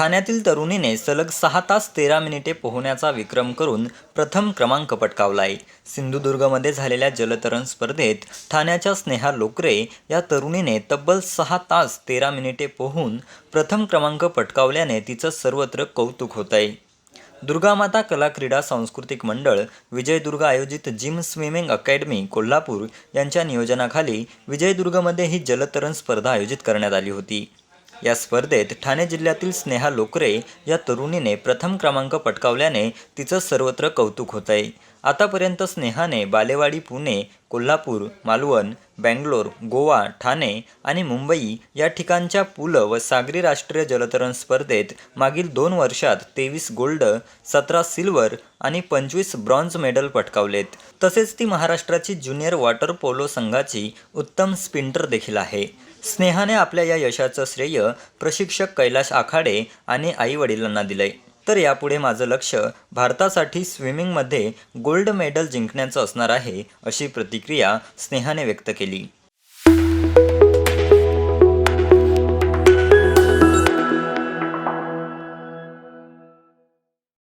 ठाण्यातील तरुणीने सलग सहा तास तेरा मिनिटे पोहण्याचा विक्रम करून प्रथम क्रमांक पटकावला आहे सिंधुदुर्गमध्ये झालेल्या जलतरण स्पर्धेत ठाण्याच्या स्नेहा लोकरे या तरुणीने तब्बल सहा तास तेरा मिनिटे पोहून प्रथम क्रमांक पटकावल्याने तिचं सर्वत्र कौतुक होत आहे दुर्गामाता कला क्रीडा सांस्कृतिक मंडळ विजयदुर्ग आयोजित जिम स्विमिंग अकॅडमी कोल्हापूर यांच्या नियोजनाखाली विजयदुर्गमध्ये ही जलतरण स्पर्धा आयोजित करण्यात आली होती. या स्पर्धेत ठाणे जिल्ह्यातील स्नेहा लोकरे या तरुणीने प्रथम क्रमांक पटकावल्याने तिचं सर्वत्र कौतुक होत आहे आतापर्यंत स्नेहाने बालेवाडी पुणे कोल्हापूर मालवण बँगलोर गोवा ठाणे आणि मुंबई या ठिकाणच्या पुल व सागरी राष्ट्रीय जलतरण स्पर्धेत मागील दोन वर्षात तेवीस गोल्ड सतरा सिल्वर आणि पंचवीस ब्रॉन्झ मेडल पटकावलेत. तसेच ती महाराष्ट्राची ज्युनियर वॉटर पोलो संघाची उत्तम स्पिंटर देखील आहे. स्नेहाने आपल्या या यशाचं श्रेय प्रशिक्षक कैलाश आखाडे आणि आई वडिलांना दिलंय. तर यापुढे माझं लक्ष भारतासाठी स्विमिंगमध्ये गोल्ड मेडल जिंकण्याचं असणार आहे अशी प्रतिक्रिया स्नेहाने व्यक्त केली.